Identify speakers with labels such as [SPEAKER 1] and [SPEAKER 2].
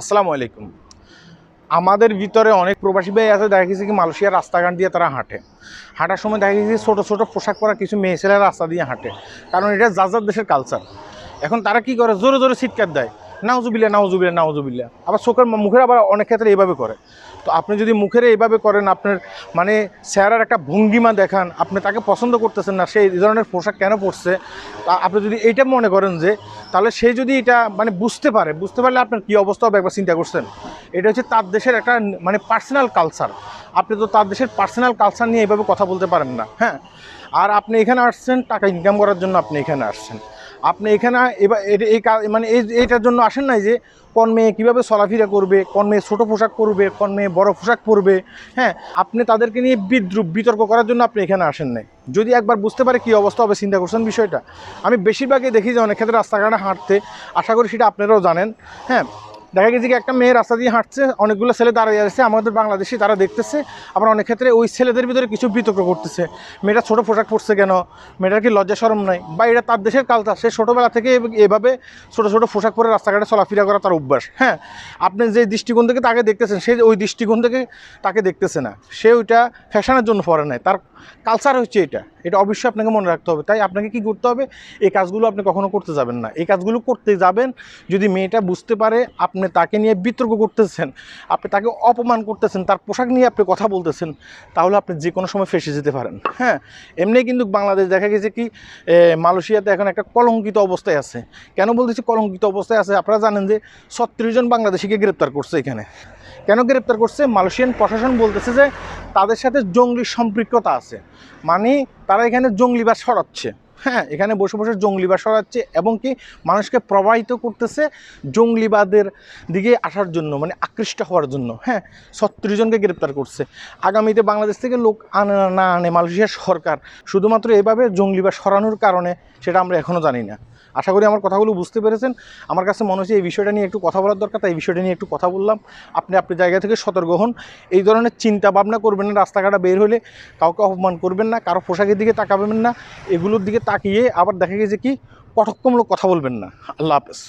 [SPEAKER 1] আসসালামু আলাইকুম। আমাদের ভিতরে অনেক প্রবাসী ভাই আছে, দেখা গেছে কি মালয়েশিয়া রাস্তাঘাট দিয়ে তারা হাঁটে। হাঁটার সময় দেখা গেছে ছোটো ছোটো পোশাক পরা কিছু মেয়ে ছেলেরা রাস্তা দিয়ে হাঁটে। কারণ এটা যা যার দেশের কালচার এখন তারা কি করে? জোরে জোরে চিৎকার দেয়। নাউজুবিল্লা নাউজুবিল্লা নাউজুবিল্লা আবার চোখের মুখের আবার অনেক ক্ষেত্রে এইভাবে করে। তো আপনি যদি মুখের এইভাবে করেন, আপনার মানে চেহারার একটা ভঙ্গিমা দেখান, আপনি তাকে পছন্দ করতেছেন না সেই ধরনের পোশাক কেন পরছে? আপনি যদি এইটা মনে করেন যে, তাহলে সে যদি এটা মানে বুঝতে পারে, বুঝতে পারলে আপনার কী অবস্থা হবে একবার চিন্তা করছেন? এটা হচ্ছে তার দেশের একটা মানে পার্সোনাল কালচার আপনি তো তার দেশের পার্সোনাল কালচার নিয়ে এইভাবে কথা বলতে পারেন না হ্যাঁ? আর আপনি এখানে আসছেন, টাকা ইনকাম করার জন্য আপনি এখানে আসছেন। আপনি এখানে এবার এই মানে এই এইটার জন্য আসেন নাই যে কোন মেয়ে কীভাবে চলাফেরা করবে, কোন মেয়ে ছোটো পোশাক পরবে, কোন মেয়ে বড় পোশাক পরবে হ্যাঁ? আপনি তাদেরকে নিয়ে বিদ্রুপ বিতর্ক করার জন্য আপনি এখানে আসেন নাই। যদি একবার বুঝতে পারে কি অবস্থা হবে, চিন্তা করছেন বিষয়টা। আমি বেশিরভাগই দেখি যে অনেক ক্ষেত্রে রাস্তাঘাটে হাঁটতে, আশা করি সেটা আপনারাও জানেন হ্যাঁ? দেখা গেছে কি একটা মেয়ে রাস্তা দিয়ে হাঁটছে, অনেকগুলো ছেলে দাঁড়িয়ে আছে, আমাদের বাংলাদেশি তারা দেখতেছে, আবার অনেক ক্ষেত্রে ওই ছেলেদের ভিতরে কিছু বিতর্ক করতেছে। মেয়েটা ছোটো পোশাক পরছে কেন? মেয়েটার কি লজ্জা সরম নাই? বা এটা তার দেশের কালচার সে ছোটোবেলা থেকে এভাবে ছোটো ছোটো পোশাক পরে রাস্তাঘাটে চলাফেরা করা তার অভ্যাস। হ্যাঁ আপনি যে দৃষ্টিকোণ থেকে তাকে দেখতেছেন, সে ওই দৃষ্টিকোণ থেকে তাকে দেখতেছে না। সে ওইটা ফ্যাশনের জন্য পরে নাই। তার কালচার হচ্ছে এটা। এটা অবশ্যই আপনাকে মনে রাখতে হবে। তাই আপনাকে কি করতে হবে? এই কাজগুলো আপনি কখনো করতে যাবেন না। এই কাজগুলো করতে যাবেন যদি মেয়েটা বুঝতে পারে, আপনি তাকে নিয়ে বিতর্ক করতেছেন, আপনি তাকে অপমান করতেছেন, তার পোশাক নিয়ে আপনি কথা বলতেছেন, তাহলে আপনি যে কোনো সময় ফেসে যেতে পারেন। হ্যাঁ? এমনি কিন্তু বাংলাদেশ দেখা গেছে কি মালয়েশিয়াতে এখন একটা কলঙ্কিত অবস্থায় আছে। কেন বলতেছি কলঙ্কিত অবস্থায় আছে? আপনারা জানেন যে ছত্রিশ জন বাংলাদেশিকে গ্রেপ্তার করছে এখানে। কেন গ্রেপ্তার করছে? মালয়েশিয়ান প্রশাসন বলতেছে যে তাদের সাথে জঙ্গলি সম্পৃক্ততা আছে। মানে তারা এখানে জঙ্গলিবাদ সরাচ্ছে। হ্যাঁ এখানে বসে বসে জঙ্গলিবাদ সরাচ্ছে এবং কি মানুষকে প্রবাহিত করতেছে জঙ্গলিবাদের দিকে আসার জন্য মানে আকৃষ্ট হওয়ার জন্য। হ্যাঁ ছত্রিশ জনকে গ্রেপ্তার করছে। আগামীতে বাংলাদেশ থেকে লোক আনে না না আনে মালয়েশিয়ার সরকার। শুধুমাত্র এভাবে জঙ্গলিবাদ সরানোর কারণে সেটা আমরা এখনও জানি না। আশা করি আমার কথাগুলো বুঝতে পেরেছেন। আমার কাছে মনে হচ্ছে এই বিষয়টা নিয়ে একটু কথা বলার দরকার, তাই এই বিষয়টা নিয়ে একটু কথা বললাম। আপনি আপনার জায়গা থেকে সতর্ক হন। এই ধরনের চিন্তা ভাবনা করবেন না, রাস্তাঘাটে বের হলে কাউকে অপমান করবেন না, কারও পোশাকের দিকে তাকাবেন না, এগুলোর দিকে তাকিয়ে আবার দেখা গেছে কি কটকমূলক কথা বলবেন না। আল্লাহ হাফেজ।